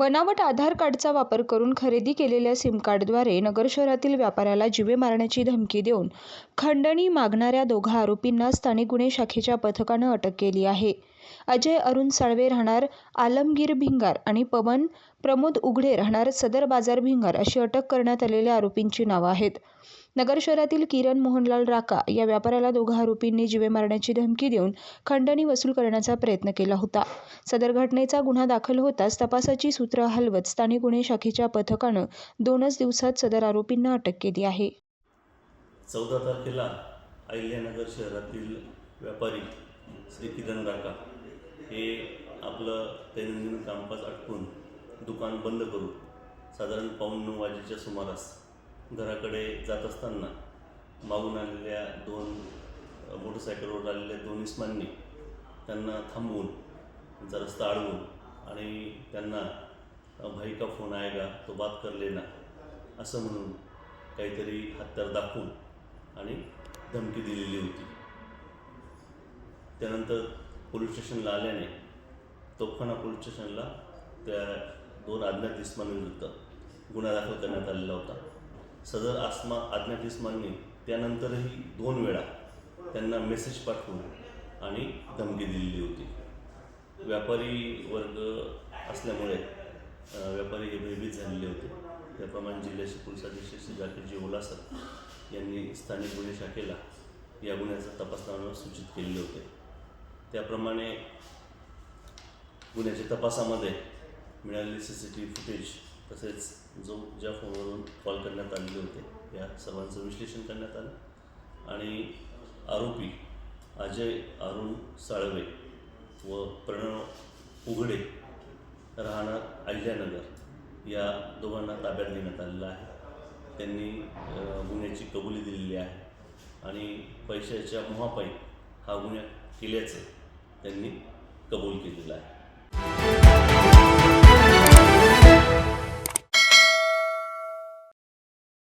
बनावट आधार कार्डचा वापर करून खरेदी केलेल्या सिम कार्डद्वारे नगर शहरातील व्यापाऱ्याला जीवे मारण्याची धमकी देऊन खंडणी मागणाऱ्या दोघा आरोपींना स्थानिक गुन्हे शाखेच्या पथकानं अटक केली आहे. अजय अरुण साळवे राहणार आलमगीर भिंगार आणि पवन प्रमोद उघडे राहणार सदर बाजार भिंगार अशी अटक करण्यात आलेल्या आरोपींची नावं आहेत. नगर शहरातील किरण मोहनलाल राका या व्यापाऱ्याला दोघा आरोपींनी जीवे मारण्याची धमकी देऊन खंडणी वसूल करण्याचा प्रयत्न केला होता. सदर घटनेचा गुन्हा दाखल होताच तपासाची सूत्र हलवत स्थानिक गुन्हे शाखेच्या पथकानं दोनच दिवसात सदर आरोपींना अटक केली आहे. चौदा तारखेला अहिल्यानगर शहरातील व्यापारी श्री किरण राका हे आपलं दैनंदिन कामकाज अटकून दुकान बंद करून साधारण पाऊण नऊ वाजेच्या सुमारास घराकडे जात असताना मागून आलेल्या दोन मोटरसायकलवर आलेल्या दोन इस्मांनी त्यांना थांबवून त्यांचा रस्ता अडवून आणि त्यांना भाई का फोन आएगा? तो बात कर लेना. असं म्हणून काहीतरी हत्यार दाखवून आणि धमकी दिलेली होती. त्यानंतर पोलीस स्टेशनला आल्याने तोफखाना पोलीस स्टेशनला त्या दोन अज्ञात इस्मांविरुद्ध गुन्हा दाखल करण्यात आलेला होता. सदर आसमा अज्ञात त्यानंतरही दोन वेळा त्यांना मेसेज पाठवून आणि धमकी दिलेली होती. व्यापारी वर्ग असल्यामुळे व्यापारी हे भयभीत झालेले होते. त्याप्रमाणे जिल्ह्याचे पोलीस अधीक्षक श्री जाकीरजी ओलासर यांनी स्थानिक गुन्हे शाखेला या गुन्ह्याचा तपास सूचित केलेले होते. त्याप्रमाणे गुन्ह्याच्या तपासामध्ये मिळालेले C C T V footage तसेच जो ज्या फोनवरून कॉल करण्यात आलेले होते या सर्वांचं विश्लेषण करण्यात आलं. आणि आरोपी अजय अरुण साळवे व प्रणव उघडे राहणार अहिल्यानगर या दोघांना ताब्यात घेण्यात आलेलं आहे. त्यांनी गुन्ह्याची कबुली दिलेली आहे आणि पैशाच्या मोहापाई हा गुन्हा केल्याचं त्यांनी कबूल केलेलं आहे.